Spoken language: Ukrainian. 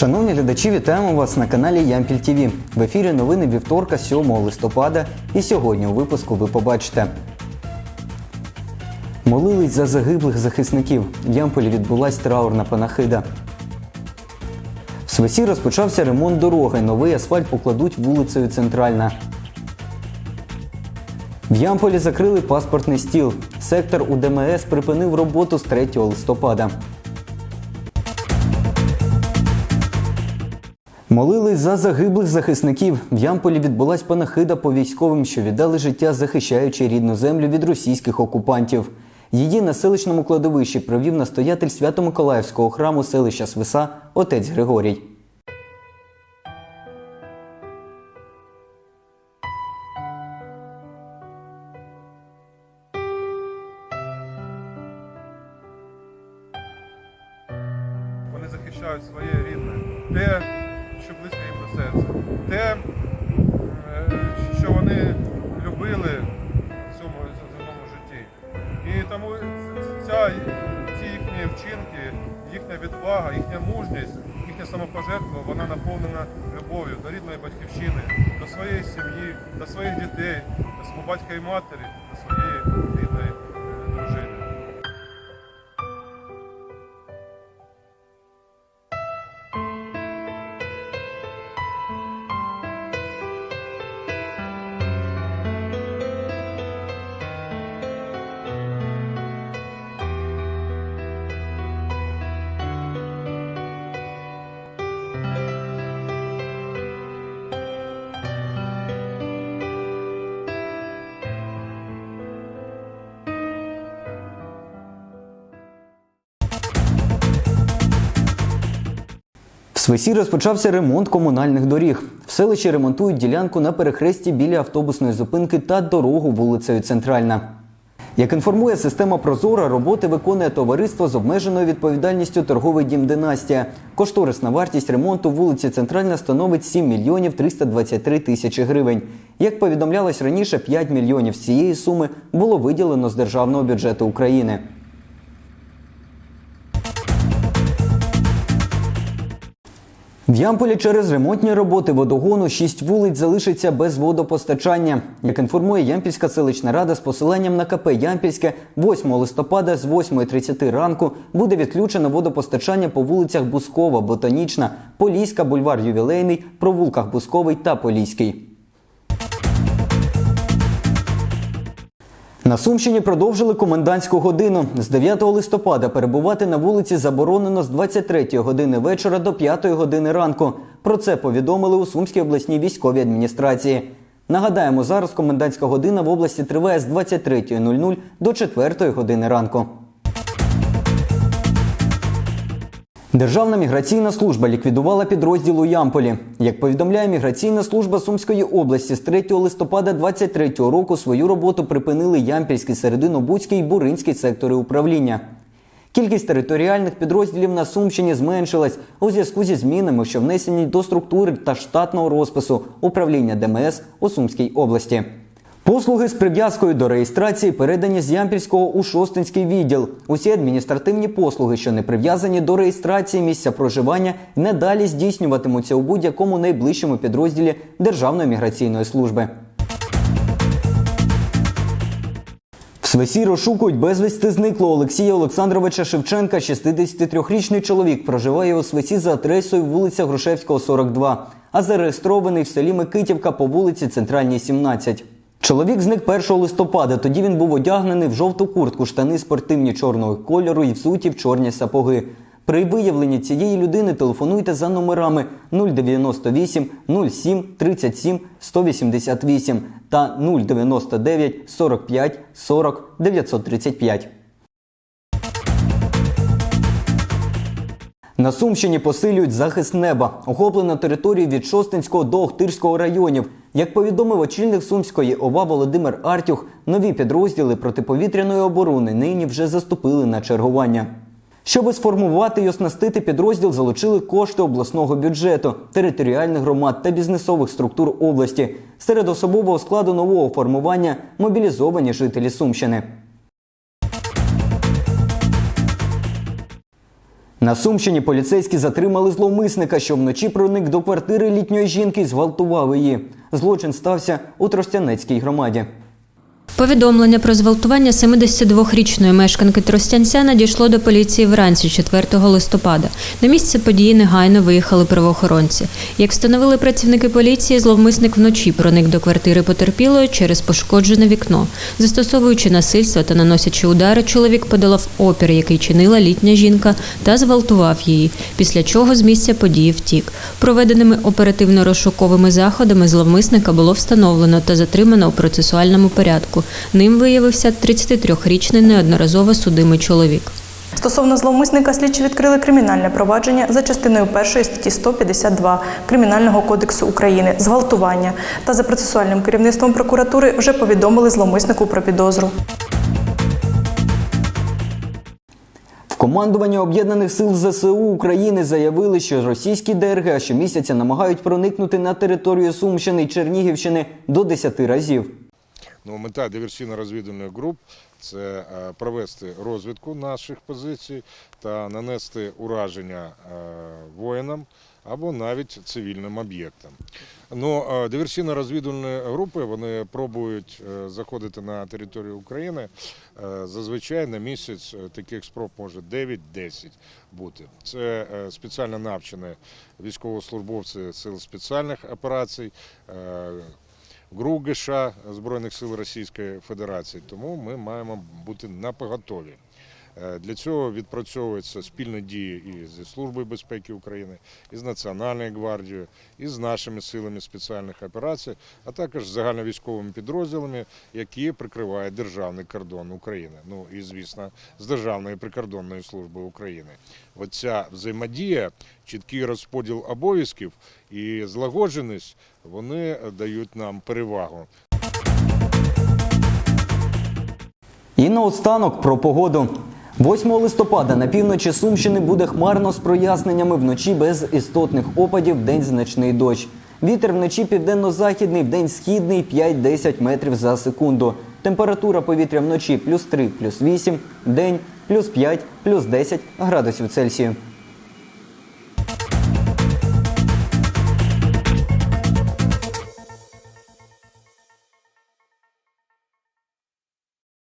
Шановні глядачі, вітаємо вас на каналі Ямпіль ТВ. В ефірі новини вівторка 7 листопада. І сьогодні у випуску ви побачите. Молились за загиблих захисників. В Ямполі відбулась траурна панахида. В Свесі розпочався ремонт дороги. Новий асфальт покладуть вулицею Центральна. В Ямполі закрили паспортний стіл. Сектор УДМС припинив роботу з 3 листопада. Молились за загиблих захисників. В Ямполі відбулась панахида по військовим, що віддали життя, захищаючи рідну землю від російських окупантів. Її на селищному кладовищі провів настоятель Свято-Миколаївського храму селища Свиса отець Григорій. Вони захищають своє рідне, те, що близько їм до серця, те, е, що вони любили в цьому земному житті. І тому ця, ці їхні вчинки, їхня відвага, їхня мужність, їхня самопожертва, вона наповнена любов'ю до рідної батьківщини, до своєї сім'ї, до своїх дітей, до свого батька і матері, до своєї рідної В Свисі розпочався ремонт комунальних доріг. В селищі ремонтують ділянку на перехресті біля автобусної зупинки та дорогу вулицею Центральна. Як інформує система Прозора, роботи виконує товариство з обмеженою відповідальністю торговий дім Династія. Кошторисна вартість ремонту вулиці Центральна становить 7 мільйонів 323 тисячі гривень. Як повідомлялось раніше, 5 мільйонів з цієї суми було виділено з державного бюджету України. Ямполі через ремонтні роботи водогону шість вулиць залишиться без водопостачання. Як інформує Ямпільська селищна рада з посиланням на КП Ямпільське, 8 листопада з 8.30 ранку буде відключено водопостачання по вулицях Бускова, Ботанічна, Поліська, бульвар Ювілейний, провулках Бусковий та Поліський. На Сумщині продовжили комендантську годину. З 9 листопада перебувати на вулиці заборонено з 23 години вечора до 5 години ранку. Про це повідомили у Сумській обласній військовій адміністрації. Нагадаємо, зараз комендантська година в області триває з 23.00 до 4 години ранку. Державна міграційна служба ліквідувала підрозділ у Ямполі. Як повідомляє міграційна служба Сумської області, з 3 листопада 2023 року свою роботу припинили Ямпільський, Серединобудський і Буринський сектори управління. Кількість територіальних підрозділів на Сумщині зменшилась у зв'язку зі змінами, що внесені до структури та штатного розпису управління ДМС у Сумській області. Послуги з прив'язкою до реєстрації передані з Ямпільського у Шостинський відділ. Усі адміністративні послуги, що не прив'язані до реєстрації місця проживання, надалі здійснюватимуться у будь-якому найближчому підрозділі Державної міграційної служби. В Свесі розшукують безвісти зниклого Олексія Олександровича Шевченка. 63-річний чоловік проживає у Свесі за адресою вулиця Грушевського, 42, а зареєстрований в селі Микитівка по вулиці Центральній, 17. Чоловік зник 1 листопада. Тоді він був одягнений в жовту куртку, штани спортивні чорного кольору і взуті в чорні сапоги. При виявленні цієї людини телефонуйте за номерами 098 07 37 188 та 099 45 40 935. На Сумщині посилюють захист неба. Охоплено територію від Шостинського до Охтирського районів. Як повідомив очільник Сумської ОВА Володимир Артюх, нові підрозділи протиповітряної оборони нині вже заступили на чергування. Щоби сформувати і оснастити підрозділ, залучили кошти обласного бюджету, територіальних громад та бізнесових структур області. Серед особового складу нового формування мобілізовані жителі Сумщини. На Сумщині поліцейські затримали зловмисника, що вночі проник до квартири літньої жінки і зґвалтував її. Злочин стався у Тростянецькій громаді. Повідомлення про зґвалтування 72-річної мешканки Тростянця надійшло до поліції вранці 4 листопада. На місце події негайно виїхали правоохоронці. Як встановили працівники поліції, зловмисник вночі проник до квартири потерпілої через пошкоджене вікно. Застосовуючи насильство та наносячи удари, чоловік подолав опір, який чинила літня жінка, та зґвалтував її. Після чого з місця події втік. Проведеними оперативно-розшуковими заходами зловмисника було встановлено та затримано у процесуальному порядку. Ним виявився 33-річний неодноразово судимий чоловік. Стосовно зловмисника слідчі відкрили кримінальне провадження за частиною 1 статті 152 Кримінального кодексу України зґвалтування та за процесуальним керівництвом прокуратури вже повідомили зловмиснику про підозру. В командуванні об'єднаних сил ЗСУ України заявили, що російські ДРГ щомісяця намагають проникнути на територію Сумщини і Чернігівщини до 10 разів. Ну, мета диверсійно-розвідувальних груп це е, провести розвідку наших позицій та нанести ураження е, воїнам або навіть цивільним об'єктам. Ну, е, диверсійно-розвідувальні групи вони пробують заходити на територію України. Зазвичай на місяць таких спроб може 9-10 бути. Це спеціально навчені військовослужбовці сил спеціальних операцій. Е, Збройних сил Російської Федерації. Тому ми маємо бути на поготові. Е, Для цього відпрацьовуються спільні дії і зі Службою безпеки України, і з Національною гвардією, і з нашими силами спеціальних операцій, а також з загальновійськовими підрозділами, які прикривають державний кордон України. Ну і звісно, з Державною прикордонною службою України. Оця взаємодія, чіткий розподіл обов'язків і злагодженість вони дають нам перевагу. І наостанок про погоду. 8 листопада на півночі Сумщини буде хмарно з проясненнями вночі без істотних опадів, день значний дощ. Вітер вночі південно-західний, вдень східний 5-10 метрів за секунду. Температура повітря вночі плюс 3, плюс 8, день плюс 5, плюс 10 градусів Цельсію.